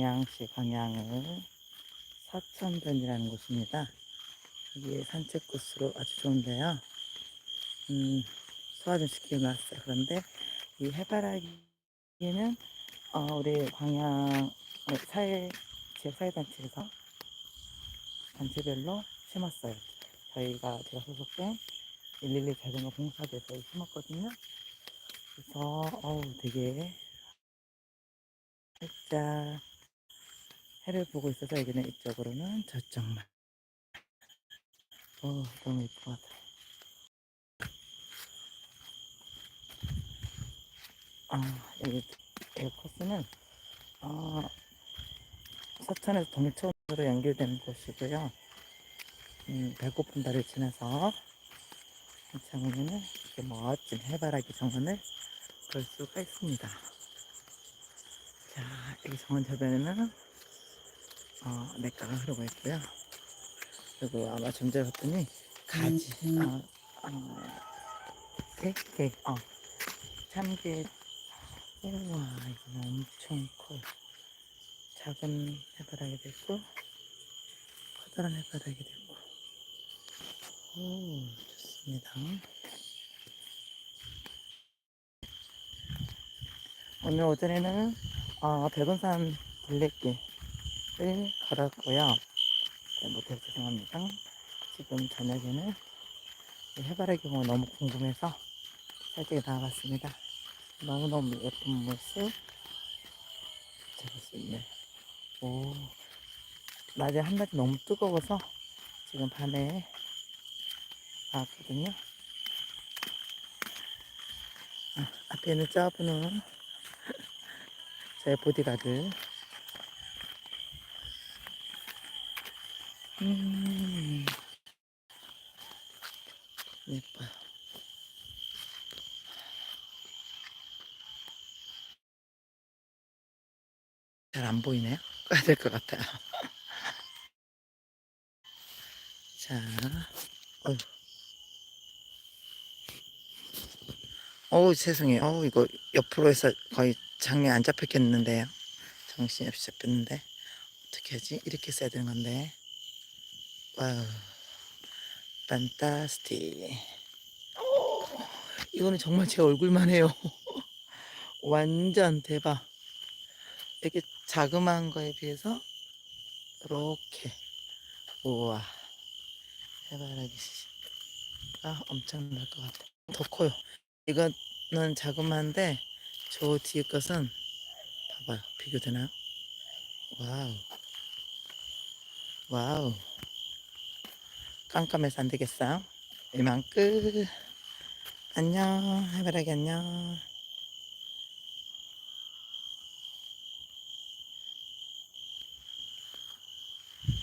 광양시 광양을 사천변이라는 곳입니다. 여기 산책 코스로 아주 좋은데요. 음, 소화 좀 시키고 나왔어요. 그런데 이 해바라기는 어, 우리 광양 사회 지역 사회단체에서 단체별로 심었어요. 저희가 제가 소속된 112 자전거 봉사대에서 심었거든요. 그래서 어우 되게 살짝 해를 보고 있어서 여기는 이쪽으로는 저쪽만 어 너무 같아요. 아 여기 이 코스는 어, 서천에서 동천으로 연결되는 곳이고요. 음, 배고픈 달을 지나서 창원에는 이렇게 멋진 해바라기 정원을 볼 수가 있습니다. 자, 여기 정원 저변에는 어, 냇가가 흐르고 있고요. 그리고 아마 좀 전에 봤더니 가지, 어, 어, 개, 개, 어, 참개. 우와, 이거 엄청 커요. 작은 해바라기도 있고, 커다란 해바라기도 있고. 오, 좋습니다. 오늘 오전에는 어, 백운산 둘레길 을 걸었고요. 네, 못해서 죄송합니다. 지금 저녁에는 이 해바라기 공원 너무 궁금해서 살짝 나와봤습니다. 너무너무 예쁜 모습 잡을 수 있네. 오, 낮에 한낮이 너무 뜨거워서 지금 밤에 나왔거든요. 아, 앞에는 저분은 제 보디가드. 음, 예뻐요. 잘 안 보이네요. 꺼야 될 것 같아요. 자, 어휴. 어우, 세상에. 어우, 이거 옆으로 해서 거의 장에 안 잡혔겠는데요. 정신이 없이 잡혔는데. 어떻게 하지? 이렇게 써야 되는 건데. 와우. 판타스티. 오, 이거는 정말 제 얼굴만 해요. 완전 대박. 이렇게 자그마한 거에 비해서 이렇게 우와 해바라기 씨가 엄청날 것 같아. 더 커요. 이거는 자그마한데 저 뒤에 것은 봐봐요. 비교되나요? 와우. 와우. 깜깜해서 안 되겠어요. 이만 끝. 안녕. 해바라기 안녕.